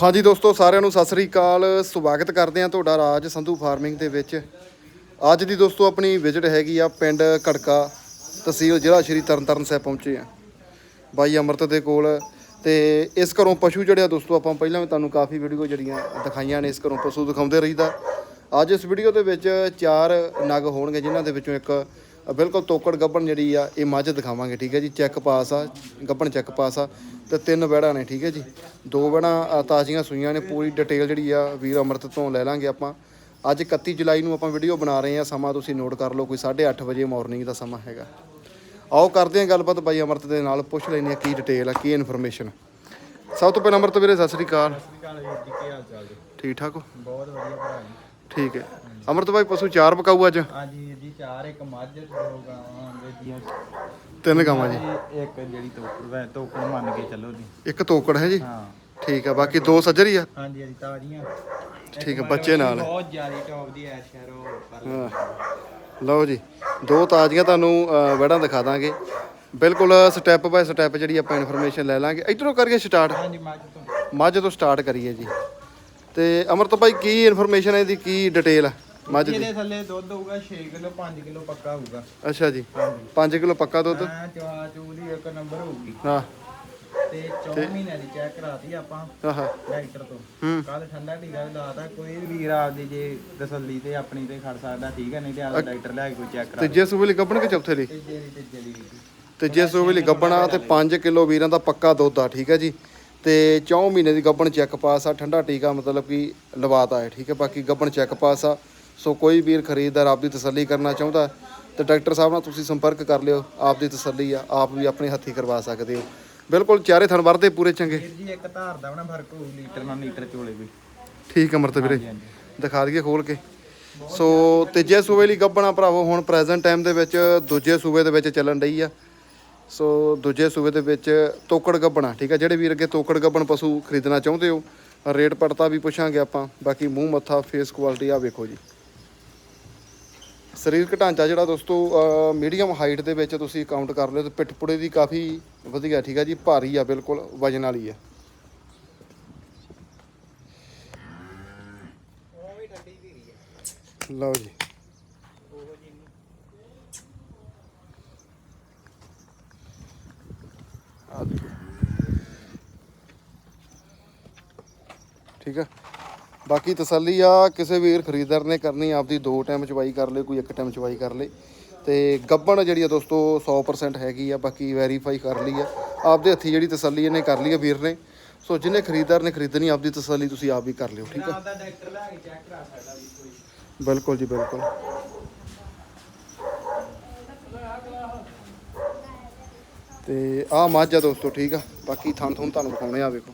ਹਾਂਜੀ ਦੋਸਤੋ, ਸਾਰਿਆਂ ਨੂੰ ਸਤਿ ਸ੍ਰੀ ਅਕਾਲ। ਸਵਾਗਤ ਕਰਦੇ ਹਾਂ ਤੁਹਾਡਾ ਰਾਜ ਸੰਧੂ ਫਾਰਮਿੰਗ ਦੇ ਵਿੱਚ। ਅੱਜ ਦੀ ਦੋਸਤੋ, ਆਪਣੀ ਵਿਜ਼ਿਟ ਹੈਗੀ ਆ ਪਿੰਡ ਘੜਕਾ ਤਹਿਸੀਲ ਜ਼ਿਲ੍ਹਾ ਸ਼੍ਰੀ ਤਰਨਤਾਰਨ ਸਾਹਿਬ ਪਹੁੰਚੇ ਆ ਬਾਈ ਅਮਰਤ ਦੇ ਕੋਲ। ਤੇ ਇਸ ਘਰੋਂ ਪਸ਼ੂ ਜਿਹੜੇ ਆ ਦੋਸਤੋ, ਆਪਾਂ ਪਹਿਲਾਂ ਵੀ ਤੁਹਾਨੂੰ ਕਾਫੀ ਵੀਡੀਓ ਜਿਹੜੀਆਂ ਦਿਖਾਈਆਂ ਨੇ ਇਸ ਘਰੋਂ ਪਸ਼ੂ ਦਿਖਾਉਂਦੇ ਰਹੀਦਾ। ਅੱਜ ਇਸ ਵੀਡੀਓ ਦੇ ਵਿੱਚ ਚਾਰ ਨਗ ਹੋਣਗੇ, ਜਿਨ੍ਹਾਂ ਦੇ ਵਿੱਚੋਂ ਇੱਕ ਬਿਲਕੁਲ ਤੋਕੜ ਗੱਬਣ ਜਿਹੜੀ ਆ, ਇਹ ਮੱਝ ਦਿਖਾਵਾਂਗੇ, ਠੀਕ ਹੈ ਜੀ? ਚੈੱਕ ਪਾਸ ਆ ਗੱਬਣ ਚੈੱਕ ਪਾਸ ਆ। ਤੇ ਤਿੰਨ ਵੜਾ ਨੇ ਠੀਕ ਹੈ ਜੀ। ਦੋ ਵੜਾ ਤਾਜ਼ੀਆਂ ਸੂਈਆਂ ਨੇ ਪੂਰੀ ਡਿਟੇਲ ਜਿਹੜੀ ਆ ਵੀਰ ਅਮਰਤ ਤੋਂ ਲੈ ਲਾਂਗੇ ਆਪਾਂ। ਅੱਜ 31 ਜੁਲਾਈ ਨੂੰ ਆਪਾਂ ਵੀਡੀਓ ਬਣਾ ਰਹੇ ਆ ਸਮਾਂ ਤੁਸੀਂ ਨੋਟ ਕਰ ਲਓ ਕੋਈ 8:30 ਵਜੇ ਮਾਰਨਿੰਗ ਦਾ ਸਮਾਂ ਹੈਗਾ। ਆਓ ਕਰਦੇ ਹਾਂ ਗੱਲਬਾਤ ਬਾਈ ਅਮਰਤ ਦੇ ਨਾਲ ਪੁੱਛ ਲੈਂਦੇ ਆ ਕੀ ਡਿਟੇਲ ਆ ਕੀ ਇਨਫੋਰਮੇਸ਼ਨ ਸਭ ਤੋਂ ਪਹਿਲਾਂ ਅਮਰਤ ਵੀਰੇ ਸਤਿ ਸ੍ਰੀ ਅਕਾਲ। ਕਾਲ ਵੀਰ ਜੀ ਕੀ ਹਾਲ ਚਾਲ ਜੀ? ਠੀਕ ਠਾਕ ਹੋ? ਬਹੁਤ ਵਧੀਆ ਭਰਾ ਜੀ। ਠੀਕ ਹੈ। ਅਮਰਤ ਭਾਈ ਪਸ਼ੂ ਚਾਰ ਪਕਾਊ ਅੱਜ? ਹਾਂਜੀ ਜੀ ਚਾਰ ਇੱਕ ਮੱਝ ਦੋ ਗਾਵਾਂ ਜੀ ਤਿੰਨ ਗਾਵਾਂ ਜੀ। ਇੱਕ ਜਿਹੜੀ ਤੋਕੜ ਵੈ ਤੋਕੜ ਮੰਨ ਕੇ ਚੱਲੋ ਜੀ। ਇੱਕ ਤੋਕੜ ਹੈ ਜੀ? ਹਾਂ। ਠੀਕ ਆ ਬਾਕੀ ਦੋ ਸੱਜਰ ਆ? ਹਾਂਜੀ ਹਾਂਜੀ ਤਾਜ਼ੀਆਂ। ਇੱਕ ਠੀਕ ਹੈ, ਮਗਰ ਬੱਚੇ ਨਾਲ। ਬਹੁਤ ਜ਼ਿਆਦਾ ਟੌਪ ਦੀ ਐ ਸ਼ਹਿਰੋ ਪਰ ਲਓ ਜੀ ਦੋ ਤਾਜ਼ੀਆਂ ਤੁਹਾਨੂੰ ਅਹ, ਵੜਾਂ ਦਿਖਾ ਦਾਂਗੇ। ਬਿਲਕੁਲ ਸਟੈਪ ਬਾਏ ਸਟੈਪ ਜਿਹੜੀ ਆਪਾਂ ਇਨਫੋਰਮੇਸ਼ਨ ਲੈ ਲਾਂਗੇ। ਇਧਰੋਂ ਕਰੀਏ ਸਟਾਰਟ ਹਾਂਜੀ ਮੱਝ ਤੋਂ। ਮੱਝ ਤੋਂ ਸਟਾਰਟ ਕਰੀਏ ਜੀ। ਤੇ ਅਮਰਤ ਭਾਈ ਕੀ ਇਨਫੋਰਮੇਸ਼ਨ ਹੈ ਇਹਦੀ? ਕੀ ਡਿਟੇਲ ਆ ਮੱਝ ਦੀ? ਇਹਦੇ ਥੱਲੇ ਦੁੱਧ ਹੋਊਗਾ 6 ਕਿਲੋ 5 ਕਿਲੋ ਪੱਕਾ ਹੋਊਗਾ। ਅੱਛਾ ਜੀ। ਹਾਂਜੀ। 5 ਕਿਲੋ ਪੱਕਾ ਦੁੱਧ? ਹਾਂ ਚਵਾ ਚੂਲੀ ਇੱਕ ਨੰਬਰ ਹੋਊਗੀ। ਹਾਂ। ਤੇ 4 ਮਹੀਨਿਆਂ ਦੀ ਚੈੱਕ ਕਰਾਤੀ ਆਪਾਂ ਆਹਾ। ਡਾਕਟਰ ਤੋਂ। ਹੂੰ। ਕੱਲ ਠੰਡਾ ਟੀਕਾ ਲਾਤਾ ਕੋਈ ਵੀ ਵੀਰ ਆਪਦੀ ਜੇ ਤਸੱਲੀ ਤੇ ਆਪਣੀ ਤੇ ਖੜ ਸਕਦਾ ਠੀਕ ਹੈ ਨਹੀਂ ਤੇ ਆਪਦਾ ਡਾਕਟਰ ਲੈ ਕੇ ਕੋਈ ਚੈੱਕ ਕਰਾ ਤੇ ਜੇ ਸੂਬੇ ਲਈ ਗੱਬਣ ਕੇ ਚੌਥੇ ਲਈ? ਤੇ ਜੇ ਸੂਬੇ ਲਈ ਗੱਬਣਾ ਤੇ 5 ਕਿਲੋ ਵੀਰਾਂ ਦਾ ਪੱਕਾ ਦੁੱਧ ਆ ਠੀਕ ਹੈ ਜੀ। ਤੇ 4 ਮਹੀਨੇ ਦੀ ਗੱਬਣ ਚੈੱਕ ਪਾਸ ਆ ਠੰਡਾ ਟੀਕਾ ਮਤਲਬ ਕਿ ਲਵਾਤਾ ਹੈ ਠੀਕ ਹੈ ਬਾਕੀ ਗੱਬਣ ਚੈੱਕ ਪਾਸ ਆ। ਸੋ ਕੋਈ ਵੀਰ ਖਰੀਦਦਾਰ ਆਪਦੀ ਤਸੱਲੀ ਕਰਨਾ ਚਾਹੁੰਦਾ ਤੇ ਡਾਕਟਰ ਸਾਹਿਬ ਨਾਲ ਤੁਸੀਂ ਸੰਪਰਕ ਕਰ ਲਿਓ ਆਪਦੀ ਤਸੱਲੀ ਆ ਆਪ ਵੀ ਆਪਣੇ ਹੱਥੀ ਕਰਵਾ ਸਕਦੇ ਹੋ। ਬਿਲਕੁਲ ਚਾਰੇ ਥਣ ਵਰਦੇ ਪੂਰੇ ਚੰਗੇ। ਵੀਰ ਜੀ ਇੱਕ ਧਾਰ ਦਾ ਬਣਾ ਫ਼ਰਕ ਹੋਊ ਲੀਟਰ ਨਾਲ ਲੀਟਰ ਚੋਲੇ ਵੀ। ਠੀਕ ਅਮਰਤ ਵੀਰੇ ਦਿਖਾ ਦਈਏ ਖੋਲ ਕੇ। ਸੋ ਤੀਜੇ ਸੂਬੇ ਲਈ ਗੱਬਣਾ ਭਰਾਵੋ ਹੁਣ ਪ੍ਰੈਜ਼ੈਂਟ ਟਾਈਮ ਦੇ ਵਿੱਚ ਦੂਜੇ ਸੂਬੇ ਦੇ ਵਿੱਚ ਚੱਲਣ ਰਹੀ ਆ। ਸੋ ਦੂਜੇ ਸੂਬੇ ਦੇ ਵਿੱਚ ਤੋਕੜ ਗੱਬਣਾ, ਠੀਕ ਆ ਜਿਹੜੇ ਵੀਰ ਅੱਗੇ ਤੋਕੜ ਗੱਬਣ ਪਸ਼ੂ ਖਰੀਦਣਾ ਚਾਹੁੰਦੇ ਹੋ, ਰੇਟ ਪੜਤਾ ਵੀ ਪੁੱਛਾਂਗੇ ਆਪਾਂ, ਬਾਕੀ ਮੂੰਹ ਮੱਥਾ ਫੇਸ ਕੁਆਲਿਟੀ ਆ ਵੇਖੋ ਜੀ। ਸਰੀਰਕ ਢਾਂਚਾ ਜਿਹੜਾ ਦੋਸਤੋ ਮੀਡੀਅਮ ਹਾਈਟ ਦੇ ਵਿੱਚ ਤੁਸੀਂ ਕਾਊਂਟ ਕਰ ਲਿਓ ਤੇ ਪਿੱਠ ਦੀ ਕਾਫੀ ਵਧੀਆ, ਠੀਕ ਆ ਜੀ, ਭਾਰੀ ਆ, ਬਿਲਕੁਲ ਵਜਨ ਵਾਲੀ ਆ। ਲਓ ਜੀ ਉਹ ਜੀ ਆ ਦੇਖੋ ਠੀਕ ਆ? ਬਾਕੀ ਤਸੱਲੀ ਆ ਕਿਸੇ ਵੀਰ ਖਰੀਦਦਾਰ ਨੇ ਕਰਨੀ ਆਪਦੀ ਦੋ ਟਾਈਮ ਚਵਾਈ ਕਰ ਲੇ ਕੋਈ ਇੱਕ ਟਾਈਮ ਚਵਾਈ ਕਰ ਲੇ। ਤੇ ਗੱਬਣ ਜਿਹੜੀ ਆ ਦੋਸਤੋ 100% ਹੈਗੀ ਆ ਬਾਕੀ ਵੈਰੀਫਾਈ ਕਰ ਲਈ ਆ। ਆਪਦੇ ਹੱਥੀ ਜਿਹੜੀ ਤਸੱਲੀ ਇਹਨੇ ਕਰ ਲਈ ਆ ਵੀਰ ਨੇ। ਸੋ ਜਿਹਨੇ ਖਰੀਦਦਾਰ ਨੇ ਖਰੀਦਣੀ ਆਪਦੀ ਤਸੱਲੀ ਤੁਸੀਂ ਆਪ ਵੀ ਕਰ ਲਿਓ ਠੀਕ ਆ? ਬਿਲਕੁਲ ਜੀ ਬਿਲਕੁਲ। ਤੇ ਆਹ ਮੱਝ ਆ ਦੋਸਤੋ ਠੀਕ ਆ? ਬਾਕੀ ਥਣ ਤੁਹਾਨੂੰ ਵਿਖਾਉਣੇ ਆ ਵੇਖੋ।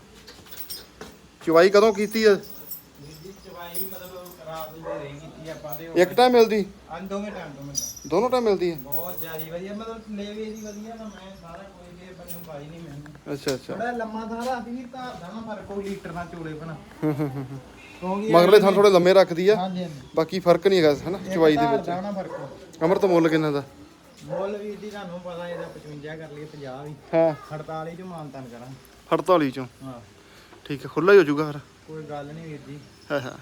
ਚਵਾਈ ਕਦੋਂ ਕੀਤੀ ਆ ਵੀਰ ਜੀ ਚਵਾਈ ਮਤਲਬ ਰਾਤ ਨੂੰ ਦੇ ਰਹੀ ਕੀਤੀ ਆਪਾਂ ਤੇ ਇੱਕ ਟਾਈਮ ਮਿਲਦੀ? ਦੋਵੇਂ ਟਾਈਮ। ਦੋਨੋਂ ਟਾਈਮ ਮਿਲਦੀ ਹੈ? ਬਹੁਤ ਜ਼ਿਆਦੀ ਵਧੀਆ ਮਤਲਬ ਲੈ ਵੀ ਇਹਦੀ ਵਧੀਆ ਤਾਂ ਮੈਂ ਸਾਰਾ ਕੋਈ ਦੇ ਬੰਨੂ ਪਾਈ ਨਹੀਂ ਮੈਨੂੰ ਅੱਛਾ ਅੱਛਾ। ਥੋੜਾ ਲੰਮਾ ਥਾਂ ਵੀ ਧਾਰ ਦਾ ਨਾ ਕੋਈ ਲੀਟਰ ਨਾਲ ਚੋਲੇ ਬਣਾ। ਮਗਰਲੇ ਥੋੜੇ ਲੰਮੇ ਰੱਖਦੀ ਆ। ਹਾਂਜੀ ਹਾਂਜੀ। ਬਾਕੀ ਫ਼ਰਕ ਨਹੀਂ ਹੈਗਾ ਹਨਾ ਚਵਾਈ ਦੇ ਧਾਰ ਵਿੱਚ। ਦਾ ਨਾ ਫ਼ਰਕ। ਅਮਰਤ ਮੁੱਲ ਕਿੰਨਾ ਦਾ? ਮੁੱਲ ਵੀ ਦੀ ਤੁਹਾਨੂੰ ਪਤਾ ਇਹਦਾ 55 ਕਰ ਲਈਏ 50 ਵੀ। ਹਾਂ। 48 ਚ ਮਾਨਤਨ ਕਰਾਂ 48 ਚੋਂ। ਹਾਂ। ਠੀਕ ਹੈ ਖੁੱਲਾ ਹੀ ਹੋ ਜਾਊਗਾ ਫਿਰ। ਕੋਈ ਗੱਲ ਨਹੀਂ ਵੀਰ ਜੀ। ਹਾਂ ਹਾਂ।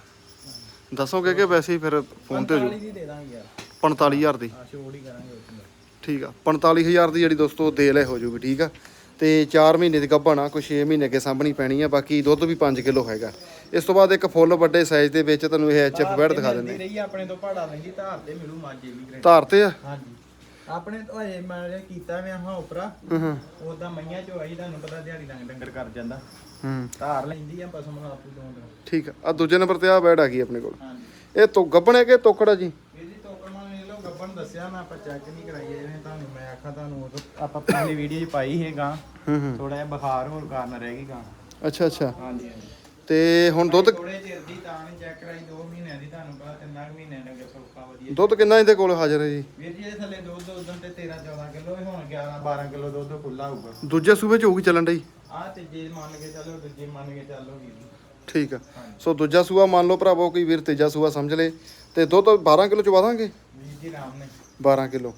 ਦੱਸੋਗੇ ਕਿ ਵੈਸੇ ਹੀ ਫਿਰ ਫੋਨ ਤੇ ਹੋ 45 ਦੀ ਦੇ ਦਾਂਗੇ ਯਾਰ। 45000 ਦੀ। ਆ ਛੋੜ ਹੀ ਕਰਾਂਗੇ ਉਸ ਨੂੰ। ਠੀਕ ਆ 45000 ਦੀ ਜਿਹੜੀ ਦੋਸਤੋ ਦੇ ਲੈ ਹੋ ਜੂਗੀ ਠੀਕ ਆ। ਤੇ 4 ਮਹੀਨੇ ਦੀ ਗੱਭਣ ਆ ਕੋਈ 6 ਮਹੀਨੇ ਅੱਗੇ ਸਾਂਭਣੀ ਪੈਣੀ ਆ ਬਾਕੀ ਦੁੱਧ ਵੀ 5 ਕਿਲੋ ਹੈਗਾ। ਇਸ ਤੋਂ ਬਾਅਦ ਇੱਕ ਫੁੱਲ ਵੱਡੇ ਸਾਈਜ਼ ਦੇ ਵਿੱਚ ਤੁਹਾਨੂੰ ਇਹ ਐਚਐਫ ਬੈਡ ਦਿਖਾ ਦਿੰਦੇ। ਰਹੀ ਆਪਣੇ ਤੋਂ ਪਹਾੜਾ ਲੈਂਦੀ ਧਾਰ ਤੇ ਮਿਲੂ ਮਾਝੇ ਵੀ ਗਰੰਟੀ ਧਾਰ ਤੇ ਆ? ਹਾਂਜੀ। ਆਪਣੇ ਤੋਂ ਹਜੇ ਮੈਂ ਕੀਤਾ ਮੈਂ ਹਾਂ ਉਪਰਾ। ਹੂੰ ਉਦਾਂ ਮਈਆਂ ਚੋਂ ਆਈ ਤੁਹਾਨੂੰ ਪਤਾ ਦਿਹਾੜੀ ਲੰਗ ਡੰਗਰ ਕਰ ਜਾਂਦਾ। ਹੂੰ। ਧਾਰ ਲੈਂਦੀ ਆ ਪਸ਼ੂ ਆਪੂ ਤੋਂ ਠੀਕ ਆ ਆ ਦੂਜੇ ਨੰਬਰ ਤੇ ਆ ਬੈਡ ਆ ਗਈ ਆਪਣੇ ਕੋਲ। ਹਾਂਜੀ। ਇਹ ਤੋਂ ਗੱਭਣ ਹੈ ਕਿ ਤੋਕੜਾ ਜੀ? ਇਹ ਜੀ ਟੋਕਰਮਾ ਨੇ ਲੋ ਗੱਬਨ ਦੱਸਿਆ ਮੈਂ ਆਪਾਂ ਚੈੱਕ ਨਹੀਂ ਕਰਾਈ ਇਹਨੇ ਤੁਹਾਨੂੰ ਮੈਂ ਆਖਾ ਤੁਹਾਨੂੰ ਉਦੋਂ ਆਪਾਂ ਪਹਿਲੀ ਵੀਡੀਓ 'ਚ ਪਾਈ ਹੈ ਗਾਂ। ਹੂੰ ਹੂੰ ਥੋੜਾ ਜਿਹਾ ਬੁਖਾਰ ਹੋਰ ਕਾਰਨ ਰਹਿ ਗਈ ਗਾਂ। ਅੱਛਾ ਅੱਛਾ। ਹਾਂਜੀ ਹਾਂਜੀ। ਤੇ ਹੁਣ ਦੁੱਧ ਥੋੜੇ ਚਿਰ ਦੀ ਤਾਂ ਨਹੀਂ ਚੈੱਕ ਕਰਾਈ 2 ਮਹੀਨਿਆਂ ਦੀ ਤੁਹਾਨੂੰ ਪਤਾ ਤਿੰਨਾਂ ਕੁ ਮਹੀਨਿਆਂ ਦਾ ਦੁੱਧ ਕਿੰਨਾ ਇਹਦੇ ਕੋਲ ਹਾਜ਼ਰ ਹੈ ਜੀ? ਵੀਰ ਜੀ ਇਹਦੇ ਥੱਲੇ ਦੁੱਧ ਉਦੋਂ ਤੇ 13 14 ਕਿਲੋ ਹੁਣ 11 12 ਕਿਲੋ ਦੁੱਧ ਖੁੱਲਾ ਹੋਊਗਾ। ਦੂਜੇ ਸੂਬੇ ਚ ਹੋਊਗੀ ਚੱਲਣ ਡਈ? ਆਹ ਤੇ ਜੇ ਮੰਨ ਕੇ ਚੱਲੋ ਦੂਜੇ ਮੰਨ ਕੇ ਚੱਲੋ ਵੀਰ ਜੀ। ਠੀਕ ਆ। ਸੋ ਦੂਜਾ ਸੂਆ ਮੰਨ ਲਓ ਭਰਾਵੋ ਕੋਈ ਵੀਰ ਤੀਜਾ ਸੂਆ ਸਮਝ ਲੇ ਤੇ ਦੁੱਧ 12 ਕਿਲੋ ਚਵਾ ਦਾਂਗੇ ਵੀਰ ਜੀ ਰਾਮ ਨੇ 12 ਕਿਲੋ।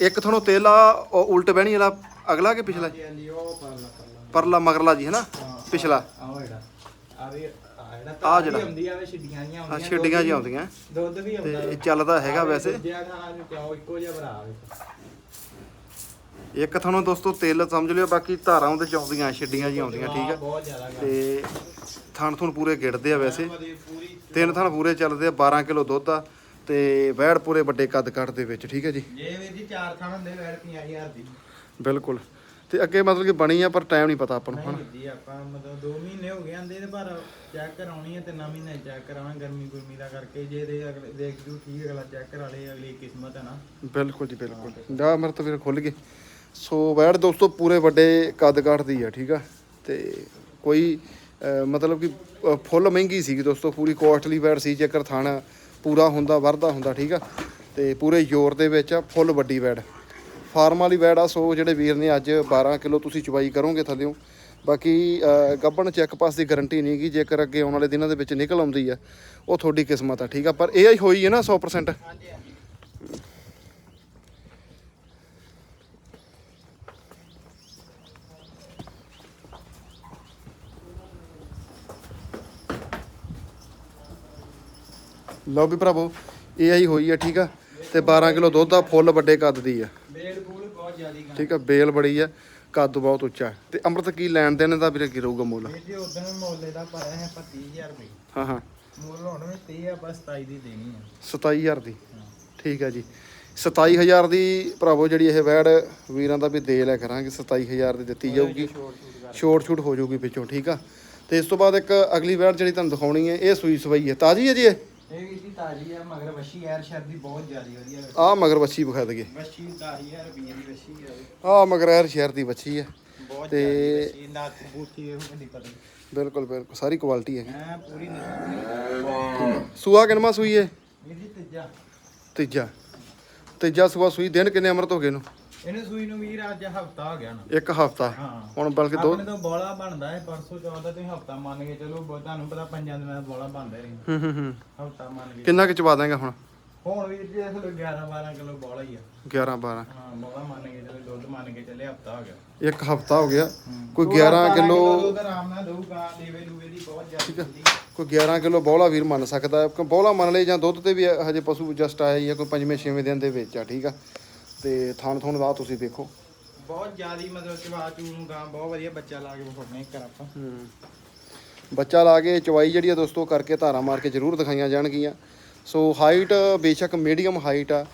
ਇੱਕ ਥਣੋਂ ਤੇਲ ਆ ਉਹ ਉਲਟ ਬਹਿਣੀ ਵਾਲਾ ਅਗਲਾ ਕਿ ਪਿਛਲਾ? ਜੀ ਹਾਂਜੀ ਉਹ ਪਰਲਾ ਪਰਲਾ। ਪਰਲਾ ਮਗਰਲਾ ਜੀ ਹੈ ਨਾ? ਪਿਛਲਾ। ਆਹ ਇਹਦਾ ਆ ਵੀ ਆ ਜਿਹੜਾ ਆਹ ਜਿਹੜਾ। ਆਉਂਦੀ ਆ ਵੇ ਛਿੱਡੀਆਂ ਜੀਆਂ ਹਾਂ ਛਿੱਡੀਆਂ ਜੀ ਆਉਂਦੀਆਂ। ਦੁੱਧ ਵੀ ਆਉਂਦਾ। ਤੇ ਇਹ ਚੱਲਦਾ ਹੈਗਾ ਵੈਸੇ। ਜਿਆ ਖਾਣਾ ਨੂੰ ਕਿਉਂ ਇੱਕੋ ਜਿਹਾ ਭਰਾ ਵੇ ਇੱਕ ਤੁਹਾਨੂੰ ਦੋਸਤੋ ਤੇਲ ਸਮਝ ਲਿਓ ਬਾਕੀ ਧਾਰਾਂ ਉਹਦੇ ਚ ਆਉਂਦੀਆਂ ਛਿੱਡੀਆਂ ਜੀ ਆਉਂਦੀਆਂ ਠੀਕ ਆ। ਬਹੁਤ ਜ਼ਿਆਦਾ ਗਾ। ਤੇ ਥਣ ਥਣ ਪੂਰੇ ਗਿੜਦੇ ਆ ਵੈਸੇ। ਪੂਰੀ ਤਿੰਨ ਥਣ ਪੂਰੇ ਚੱਲਦੇ ਆ 12 ਕਿਲੋ ਦੁੱਧ ਆ ਤੇ ਵੈੜ ਪੂਰੇ ਵੱਡੇ ਕੱਦ ਕੱਟ ਦੇ ਵਿੱਚ ਠੀਕ ਹੈ ਜੀ। ਜੇ ਵੀਰ ਜੀ ਚਾਰ ਥਾਂ ਹੁੰਦੇ ਵੈਰ 50000 ਦੀ। ਬਿਲਕੁਲ। ਤੇ ਅੱਗੇ ਮਤਲਬ ਕਿ ਬਣੀ ਆ ਪਰ ਟਾਈਮ ਨਹੀਂ ਪਤਾ ਆਪਾਂ ਨੂੰ ਹਨਾ। ਜੀ ਆਪਾਂ ਮਤਲਬ 2 ਮਹੀਨੇ ਹੋ ਗਏ ਆਂਦੇ ਤੇ ਪਰ ਚੈੱਕ ਕਰਾਉਣੀ ਹੈ ਤੇ ਨਾ ਮਹੀਨੇ ਚੈੱਕ ਕਰਾਵਾਂ ਗਰਮੀ ਗੁਰਮੀ ਦਾ ਕਰਕੇ ਜੇ ਦੇ ਅਗਲੇ ਦੇਖ ਜੂ ਠੀਕ ਅਗਲਾ ਚੈੱਕ ਕਰਾ ਲੇ ਅਗਲੀ ਕਿਸਮਤ ਹੈ ਨਾ। ਬਿਲਕੁਲ ਜੀ ਬਿਲਕੁਲ। ਜਾ ਮੇਰੇ ਤਾਂ ਵੀਰ ਖੁੱਲ ਗਏ। ਸੋ ਵੈੜ ਦੋਸਤੋ ਪੂਰੇ ਵੱਡੇ ਕੱਦ ਕੱਟ ਦੀ ਆ ਠੀਕ ਆ? ਤੇ ਕੋਈ ਅਹ, ਮਤਲਬ ਕਿ ਅਹ, ਫੁੱਲ ਮਹਿੰਗੀ ਸੀਗੀ ਦੋਸਤੋ ਪੂਰੀ ਕੋਸਟਲੀ ਵੈੜ ਸੀ ਜੇਕਰ ਥਣ ਪੂਰਾ ਹੁੰਦਾ ਵਰਦਾ ਹੁੰਦਾ ਠੀਕ ਆ? ਤੇ ਪੂਰੇ ਜ਼ੋਰ ਦੇ ਵਿੱਚ ਆ ਫੁੱਲ ਵੱਡੀ ਵੈੜ। ਫਾਰਮ ਵਾਲੀ ਵੈੜ ਆ ਸੋ ਜਿਹੜੇ ਵੀਰ ਨੇ ਅੱਜ 12 ਕਿਲੋ ਤੁਸੀਂ ਚਵਾਈ ਕਰੋਗੇ ਥੱਲਿਓਂ। ਬਾਕੀ ਅਹ, ਗੱਭਣ ਚੈੱਕ ਪਾਸ ਦੀ ਗਾਰੰਟੀ ਨਹੀਂ ਗੀ ਜੇਕਰ ਅੱਗੇ ਆਉਣ ਵਾਲੇ ਦਿਨਾਂ ਦੇ ਵਿੱਚ ਨਿਕਲ ਆਉਂਦੀ ਆ ਉਹ ਤੁਹਾਡੀ ਕਿਸਮਤ ਆ ਠੀਕ ਆ? ਪਰ ਇਹ ਹੀ ਹੋਈ ਹੈ ਨਾ 100% ਹਾਂਜੀ ਲਓ ਵੀ ਭਰਾਵੋ ਇਹ ਹੀ ਹੋਈ ਆ ਠੀਕ ਆ? ਤੇ 12 ਕਿਲੋ ਦੁੱਧ ਆ ਫੁੱਲ ਵੱਡੇ ਕੱਦ ਦੀ ਆ। ਜ਼ਿਆਦੀ ਗਾ। ਠੀਕ ਆ ਬੇਲ ਬੜੀ ਆ ਕੱਦ ਬਹੁਤ ਉੱਚਾ ਤੇ ਅੰਮ੍ਰਿਤ ਕੀ ਲੈਣ ਦੇਣ ਦਾ ਵੀਰੇ ਕੀ ਰਹੂਗਾ ਮੁੱਲ? ਵੀਰ ਜੀ ਉਦੋਂ ਮੋਲੇ ਦਾ ਪਾਇਆ ਹੈ ਆਪਾਂ 30000 ਰੁਪਏ। ਹਾਂ ਹਾਂ। ਮੁੱਲ ਹੁਣ ਵੀ 30 ਆ ਬਸ 27 ਦੀ ਦੇਣੀ ਆ। 27000 ਦੀ? ਠੀਕ ਆ ਜੀ। 27000 ਦੀ ਭਰਾਵੋ ਜਿਹੜੀ ਇਹ ਵੈੜ ਵੀਰਾਂ ਦਾ ਵੀ ਦੇ ਲਿਆ ਕਰਾਂਗੇ 27000 ਦੀ ਦਿੱਤੀ ਜਾਊਗੀ। ਛੋਟ ਛੂਟ ਕਰ। ਛੋਟ ਛੂਟ ਹੋ ਜਾਊਗੀ ਵਿੱਚੋਂ ਠੀਕ ਆ। ਤੇ ਇਸ ਤੋਂ ਬਾਅਦ ਇੱਕ ਅਗਲੀ ਵੈੜ ਜਿਹੜੀ ਤੁਹਾਨੂੰ ਦਿਖਾਉਣੀ ਹੈ ਇਹ ਸੂਈ ਸਵਾਈ ਹੈ। ਤਾਜ਼ੀ ਹੈ ਜੀ ਇਹ? ਇਹ ਵੀ ਜੀ ਤਾਜੀ ਆ ਮਗਰ ਵਸ਼ੀ ਐਰ ਸ਼ਰ ਦੀ ਬਹੁਤ ਜ਼ਿਆਦੀ ਵਧੀਆ ਆ ਮਗਰ ਵੱਛੀ ਵਿਖਾ ਦਈਏ। ਵਸ਼ੀ 10000 ਰੁਪਏ ਦੀ ਆ। ਆ ਮਗਰ ਦੀ ਵੱਛੀ ਹੈ ਬਹੁਤ ਤੇ- ਇਹ ਨਹੀਂ ਪਤਾ। ਬਿਲਕੁਲ ਬਿਲਕੁਲ ਸਾਰੀ ਕੁਆਲਿਟੀ ਹੈਗੀ। ਐ ਪੂਰੀ ਨਹੀਂ। ਸੂਆ ਕਿੰਨਵਾਂ ਸੂਈ ਹੈ ਇਹ ਜੀ ਤੀਜਾ। ਤੀਜਾ। ਤੀਜਾ ਸੂਆ ਸੂਈ ਦਿਨ ਕਿੰਨੇ ਅਮਰਤ ਹੋ ਗਏ ਨੂੰ ਇਹਨੂੰ ਸੂਈ ਨੂੰ ਵੀਰ ਅੱਜ ਹਫਤਾ ਹੋ ਗਿਆ ਨਾ। ਇੱਕ ਹਫਤਾ। ਹਾਂ। ਹੁਣ ਬਲਕਿ ਦੋ ਆਪਣੇ ਤੋਂ ਬੋਲਾ ਬਣਦਾ ਹੈ ਪਰਸੋਂ ਚੌਥਾ ਤੁਸੀਂ ਹਫਤਾ ਮੰਨ ਕੇ ਚਲੋ ਬ- ਤੁਹਾਨੂੰ ਪਤਾ ਪੰਜਾਂ ਦਿਨਾਂ ਦਾ ਬੋਲਾ ਬਣਦਾ ਰਹੀ ਹੂੰ ਹੂੰ ਹੂੰ। ਹਫਤਾ ਮੰਨ ਕੇ। ਕਿੰਨਾ ਕੁ ਚਵਾ ਦਾਂਗਾ ਹੁਣ? ਹੁਣ ਵੀਰ ਜੀ ਇਸ ਵੇਲੇ 11 12 ਕਿਲੋ ਬੋਲਾ ਹੀ ਆ। 11 12 ਹਾਂ ਬੋਲਾ ਮੰਨ ਕੇ ਚਲੋ ਦੁੱਧ ਮੰਨ ਕੇ ਚੱਲੇ ਹਫਤਾ ਹੋ ਗਿਆ। ਇੱਕ ਹਫਤਾ ਹੋ ਗਿਆ। ਕੋਈ ਸੋਲਾਂ 11 ਸਤਾਰਾਂ ਕਿਲੋ ਦੁੱਧ ਆਰਾਮ ਨਾਲ ਦਊਗਾ ਦੇਵੇ ਦੂਵੇ ਦੀ ਬਹੁਤ ਜ਼ਿਆਦਾ ਹੁੰਦੀ ਕੋਈ 11 ਕਿਲੋ ਬੌਲਾ ਵੀਰ ਮੰਨ ਸਕਦਾ। ਹੈ ਬੌਲਾ ਮੰਨ ਲਏ ਜਾਂ ਦੁੱਧ ਤੇ ਵੀ ਹਜੇ ਪਸ਼ੂ ਜਸਟ ਆਇਆ ਹੀ ਆ ਕੋਈ ਪੰਜਵੇਂ ਛੇਵੇਂ ਦਿਨ ਦੇ ਵਿੱਚ ਆ ਠੀਕ ਆ। ਤੇ ਥਣ ਥਣ ਦਾ ਤੁਸੀਂ ਦੇਖੋ। ਬਹੁਤ ਜ਼ਿਆਦੀ ਮਤਲਬ ਚਵਾ ਚੂ ਨੂੰ ਗਾਂ ਬਹੁਤ ਵਧੀਆ ਬੱਚਾ ਲਾ ਕੇ ਵਿਖਾਉਣੇ ਕਰ ਆਪਾਂ। ਬੱਚਾ ਲਾ ਕੇ ਚਵਾਈ ਜਿਹੜੀ ਆ ਦੋਸਤੋ ਕਰਕੇ ਧਾਰਾ ਮਾਰ ਕੇ ਜ਼ਰੂਰ ਦਿਖਾਈਆਂ ਜਾਣਗੀਆਂ। ਸੋ ਹਾਈਟ ਬੇਸ਼ੱਕ ਮੀਡੀਅਮ ਹਾਈਟ ਆ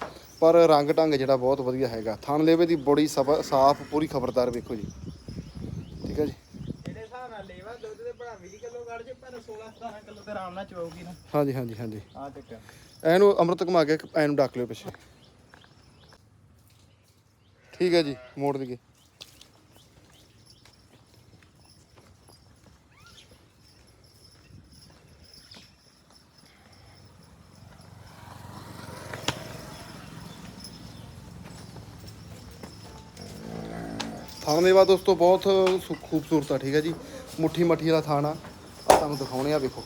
ਪਰ ਰੰਗ ਢੰਗ ਜਿਹੜਾ ਬਹੁਤ ਵਧੀਆ ਹੈਗਾ। ਥਣ ਲੇਵੇ ਦੀ ਬੜੀ ਸਫ- ਪੂਰੀ ਖਬਰਦਾਰ ਵੇਖੋ ਜੀ। ਠੀਕ ਹੈ ਜੀ? ਜਿਹੜੇ ਹਿਸਾਬ ਨਾਲ ਲੇਵਾ ਦੁੱਧ ਦੇ ਬਣਾ 20 ਕਿਲੋ ਕੱਢ ਜੇ ਪਰ 16 17 ਕਿਲੋ ਤੇ ਆਰਾਮ ਨਾਲ ਚਵਾਉਗੀ ਨਾ। ਹਾਂਜੀ ਹਾਂਜੀ ਹਾਂਜੀ। ਆ ਚੱਕਰ। ਇਹਨੂੰ ਅੰਮ੍ਰਿਤ ਘੁਮਾ ਕੇ ਇਹਨੂੰ ਡੱਕ ਲਿਓ ਪਿੱਛੇ। ਠੀਕ ਹੈ ਜੀ, ਮੋੜ ਦਈਏ। ਥਾਣ ਦੇ ਬਾਅਦ ਦੋਸਤੋ, ਬਹੁਤ ਖੂਬਸੂਰਤ ਆ, ਠੀਕ ਹੈ ਜੀ। ਮੁੱਠੀ ਮੱਠੀ ਵਾਲਾ ਥਾਣ ਆ। ਤੁਹਾਨੂੰ ਦਿਖਾਉਣੇ ਆ, ਵੇਖੋ।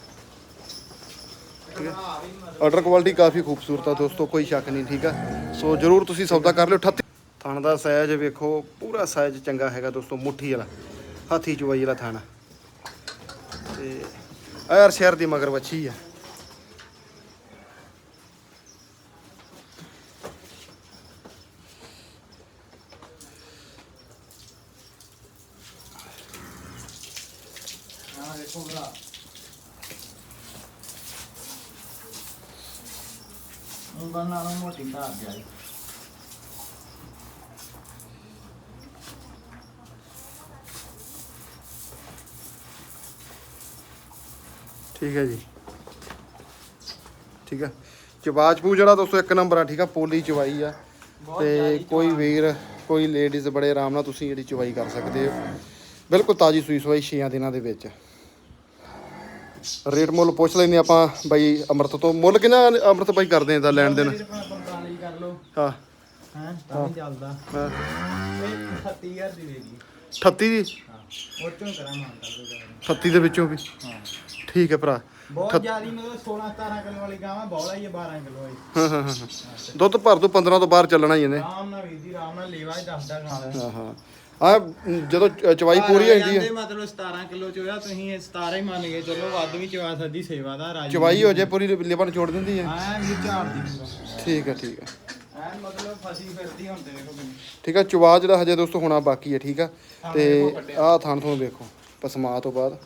ਆਰਡਰ ਕੁਆਲਿਟੀ ਕਾਫੀ ਖੂਬਸੂਰਤ ਆ ਦੋਸਤੋ, ਕੋਈ ਸ਼ੱਕ ਨਹੀਂ, ਠੀਕ ਆ ਸੋ ਜਰੂਰ ਤੁਸੀਂ ਸੌਦਾ ਕਰ ਲਿਓ 38 ਥਣ ਦਾ ਸਾਈਜ਼ ਵੇਖੋ, ਪੂਰਾ ਸਾਈਜ਼ ਚੰਗਾ ਹੈਗਾ ਦੋਸਤੋ, ਮੁੱਠੀ ਵਾਲਾ, ਹਾਥੀ ਚੁਵਾਈ ਵਾਲਾ ਥਣ। ਤੇ ਆ ਸ਼ਹਿਰ ਦੀ ਮਗਰ ਵੱਛੀ ਆ। ਉਂਗਲ ਨਾਲੋਂ ਮੋਟੀ ਧਾਰ ਜਾਈ ਠੀਕ ਹੈ ਜੀ। ਠੀਕ ਆ ਚਵਾਜਪੂ ਜਿਹੜਾ ਦੋਸਤੋ ਇੱਕ ਨੰਬਰ ਆ ਠੀਕ ਆ ਪੋਲੀ ਚਵਾਈ ਆ। ਤੇ ਕੋਈ ਵੀਰ ਕੋਈ ਲੇਡੀਜ਼ ਬੜੇ ਆਰਾਮ ਨਾਲ ਤੁਸੀਂ ਜਿਹੜੀ ਚਵਾਈ ਕਰ ਸਕਦੇ ਹੋ। ਬਿਲਕੁਲ ਤਾਜੀ ਸੂਈ ਸਵਾਈ 6 ਦਿਨਾਂ ਦੇ ਵਿੱਚ। ਰੇਟ ਮੁੱਲ ਪੁੱਛ ਲੈਂਦੇ ਆਪਾਂ ਬਾਈ ਅਮਰਤ ਤੋਂ। ਮੁੱਲ ਕਿੰਨਾ ਅਮਰਤ ਬਾਈ ਕਰਦੇ ਆ ਦਾ ਲੈਣ ਦੇਣ? ਵੀਰ ਭਾਵੇਂ 45 ਕਰ ਲਓ। ਹਾਂ। ਹੈ ਤਾਂ ਚੱਲਦਾ। ਹਾਂ। ਇਹ 37000 ਦੀ ਵੇਗੀ 38 ਦੀ? ਹਾਂ ਉਹ ਕਰਾਂ ਕਰ ਦੋ 38 ਦੇ ਵਿੱਚੋਂ ਵੀ? ਹਾਂ। ਠੀਕ ਹੈ ਭਰਾ। ਬਹੁਤ ਜ਼ਿਆਦੀ ਮਤਲਬ 16 17 ਕਿਲੋ ਵਾਲੀ ਗਾਂ ਵਾ ਬੌਲਾ ਹੀ ਹੈ 12 ਕਿਲੋ ਵਾਲੀ। ਹਾਂ ਹਾਂ ਹਾਂ ਹਾਂ। ਦੁੱਧ ਭਰ ਤੋਂ 15 ਤੋਂ ਬਾਹਰ ਚੱਲਣਾ ਹੀ ਇਹਨੇ। ਆਰਾਮ ਨਾਲ ਵੀਰ ਜੀ ਆਰਾਮ ਨਾਲ ਲੇਵਾ ਹੀ ਦੱਸਦਾ ਖਾ ਲੈ ਹਾਂ। ਹਾਂ ਆ ਜਦੋਂ ਚ- ਚਵਾਈ ਪੂਰੀ ਹੋ ਜਾਂਦੀ ਹੈ। ਜਾਂਦੇ ਮਤਲਬ 17 ਕਿਲੋ ਚੋਇਆ ਤੁਸੀਂ ਇਹ 17 ਹੀ ਮੰਨ ਕੇ ਚਲੋ ਵੱਧ ਵੀ ਚਵਾ ਸਕਦੀ ਸੇਵਾ ਦਾ ਰਾਜੀ ਚਵਾਈ ਹੋ ਜੇ ਪੂਰੀ ਲਿਬਨ ਛੋੜ ਦਿੰਦੀ ਹੈ। ਐ ਵੀ ਝਾੜ ਦੀ ਪੂਰਾ। ਠੀਕ ਹੈ ਠੀਕ ਹੈ। ਮਤਲਬ ਫਸੀ ਫਿਰਦੀ ਦੇਖੋ ਠੀਕ ਹੈ ਚਵਾ ਜਿਹੜਾ ਹਜੇ ਦੋਸਤੋ ਹੋਣਾ ਬਾਕੀ ਹੈ ਠੀਕ ਆ? ਤੇ। ਆਹ ਥਣ ਤੁਹਾਨੂੰ ਦੇਖੋ ਪਸਮਾ ਤੋਂ ਬਾਅਦ।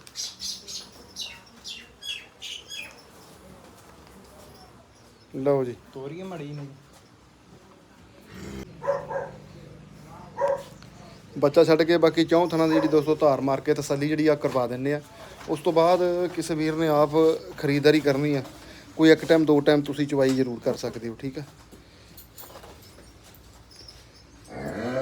ਲਓ ਜੀ। ਤੋਰੀਏ ਮੜੀ ਨੂੰ। ਬੱਚਾ ਛੱਡ ਕੇ ਬਾਕੀ ਚੌਂ ਥਣਾਂ ਦੀ ਜਿਹੜੀ ਦੋਸਤੋ ਧਾਰ ਮਾਰ ਕੇ ਤਸੱਲੀ ਜਿਹੜੀ ਆ ਕਰਵਾ ਦਿੰਨੇ ਆ। ਉਸ ਤੋਂ ਬਾਅਦ ਕਿਸੇ ਵੀਰ ਨੇ ਆਪ ਖਰੀਦਦਾਰੀ ਕਰਨੀ ਆ ਕੋਈ ਇੱਕ ਟਾਈਮ ਦੋ ਟਾਈਮ ਤੁਸੀਂ ਚਵਾਈ ਜ਼ਰੂਰ ਕਰ ਸਕਦੇ ਹੋ ਠੀਕ ਆ ਆਲੇ ਨਾ ਜ਼ਿਆਦਾ ਕੰਮ ਨਹੀਂ ਕਰਦੀ ਆ ਵੇ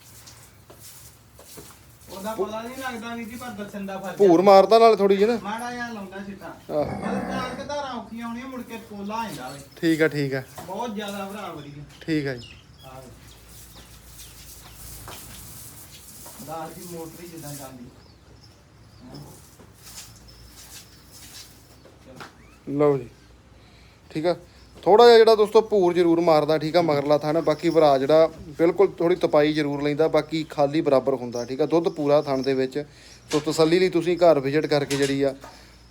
ਉਹਦਾ ਪਤਾ ਨਹੀਂ ਲੱਗਦਾ ਵੀ ਜੀ ਪਰ ਦੱਸਣ ਦਾ ਫ਼ਰਕ ਭੂਰ ਮਾਰਦਾ ਨਾਲ ਥੋੜੀ ਜਿਹੀ ਨਾ। ਮਾੜਾ ਜਿਹਾ ਲਾਉਂਦਾ ਸਿੱਟਾ ਆਹ, ਮਤਲਬ ਚਾਰ ਕਿ ਧਾਰਾਂ ਔਖੀਆਂ ਆਉਣੀਆਂ ਮੁੜ ਕੇ ਕੋਲਾ ਆ ਜਾਂਦਾ ਵੇ। ਠੀਕ ਆ ਠੀਕ ਆ। ਬਹੁਤ ਜ਼ਿਆਦਾ ਭਰਾ ਵਧੀਆ। ਠੀਕ ਆ ਜੀ। ਵੇ ਦੀ ਮੋਟਰ ਜਿੱਦਾਂ। ਲਓ ਜੀ। ਠੀਕ ਆ। ਥੋੜਾ ਜਿਹਾ ਜਿਹੜਾ ਦੋਸਤੋ ਭੂਰ ਜ਼ਰੂਰ ਮਾਰਦਾ, ਠੀਕ ਆ, ਮਗਰਲਾ ਥਣ। ਬਾਕੀ ਭਰਾ ਜਿਹੜਾ ਬਿਲਕੁਲ ਥੋੜੀ ਤਪਾਈ ਜ਼ਰੂਰ ਲੈਂਦਾ, ਬਾਕੀ ਖਾਲੀ ਬਰਾਬਰ ਹੁੰਦਾ, ਠੀਕ ਆ। ਦੁੱਧ ਪੂਰਾ ਥਣ ਦੇ ਵਿੱਚ ਸੋ ਤਸੱਲੀ ਲਈ ਤੁਸੀਂ ਘਰ ਵਿਜ਼ਿਟ ਕਰਕੇ ਜਿਹੜੀ ਆ,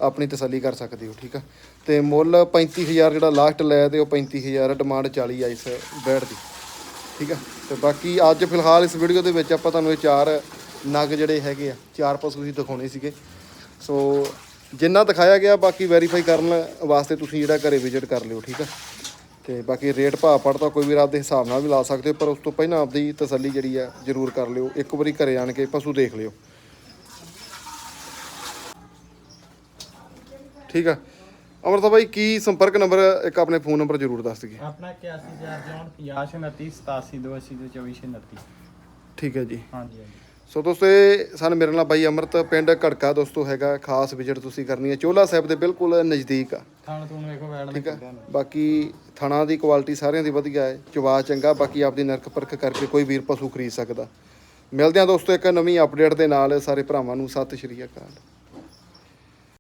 ਆਪਣੀ ਤਸੱਲੀ ਕਰ ਸਕਦੇ ਹੋ, ਠੀਕ ਆ। ਤੇ ਮੁੱਲ 35000 ਜਿਹੜਾ ਲਾਸਟ ਲੈ ਤੇ ਉਹ 35000 ਡਿਮਾਂਡ 40 ਆ ਇਸ ਬੈਡ ਦੀ, ਠੀਕ ਆ। ਤੇ ਬਾਕੀ ਅੱਜ ਫਿਲਹਾਲ ਇਸ ਵੀਡੀਓ ਦੇ ਵਿੱਚ ਆਪਾਂ ਤੁਹਾਨੂੰ ਇਹ ਚਾਰ ਨਗ ਜਿਹੜੇ ਹੈਗੇ ਆ, ਚਾਰ ਪਸ਼ੂ ਹੀ ਦਿਖਾਉਣੇ ਸੀਗੇ। ਸੋ ਜਿੰਨਾ ਦਿਖਾਇਆ ਗਿਆ ਬਾਕੀ ਵੈਰੀਫਾਈ ਕਰਨ ਵਾਸਤੇ ਤੁਸੀਂ ਜਿਹੜਾ ਘਰੇ ਵਿਜ਼ਿਟ ਕਰ ਲਿਓ ਠੀਕ ਆ? ਤੇ ਬਾਕੀ ਰੇਟ ਭਾਅ ਪੜਤਾ ਕੋਈ ਵੀ ਆਪਦੇ ਹਿਸਾਬ ਨਾਲ ਵੀ ਲਾ ਸਕਦੇ ਹੋ ਪਰ ਉਸ ਤੋਂ ਪਹਿਲਾਂ ਆਪਦੀ ਤਸੱਲੀ ਜਿਹੜੀ ਆ ਜ਼ਰੂਰ ਕਰ ਲਿਓ। ਇੱਕ ਵਾਰੀ ਘਰੇ ਆਣ ਕੇ ਪਸ਼ੂ ਦੇਖ ਲਿਓ। ਠੀਕ ਆ? ਅਮਰਤਾ ਬਾਈ ਕੀ ਸੰਪਰਕ ਨੰਬਰ ਇੱਕ ਆਪਣੇ ਫੋਨ ਨੰਬਰ ਜ਼ਰੂਰ ਦੱਸ ਦਈਏ। ਆਪਣਾ 81495029 ਠੀਕ ਹੈ ਜੀ। ਹਾਂਜੀ ਹਾਂਜੀ। ਸੋ ਦੋਸਤੋ ਇਹ ਸਨ ਮੇਰੇ ਨਾਲ ਬਾਈ ਅਮਰਤ ਪਿੰਡ ਘੜਕਾ ਦੋਸਤੋ ਹੈਗਾ ਖਾਸ ਵਿਜ਼ਿਟ ਤੁਸੀਂ ਕਰਨੀ ਹੈ। ਚੋਲਾ ਸਾਹਿਬ ਦੇ ਬਿਲਕੁਲ ਨਜ਼ਦੀਕ ਆ। ਥਾਣ ਤੂੰ ਵੇਖੋ ਵੈੜ ਦੇ ਠੀਕ ਆ। ਬਾਕੀ ਥਣਾ ਦੀ ਕੁਆਲਿਟੀ ਸਾਰਿਆਂ ਦੀ ਵਧੀਆ ਹੈ ਚਵਾ ਚੰਗਾ ਬਾਕੀ ਆਪਦੀ ਨਰਕ ਪਰਖ ਕਰਕੇ ਕੋਈ ਵੀਰ ਪਸ਼ੂ ਖਰੀਦ ਸਕਦਾ। ਮਿਲਦੇ ਹਾਂ ਦੋਸਤੋ ਇੱਕ ਨਵੀਂ ਅਪਡੇਟ ਦੇ ਨਾਲ ਸਾਰੇ ਭਰਾਵਾਂ ਨੂੰ ਸਤਿ ਸ਼੍ਰੀ ਅਕਾਲ।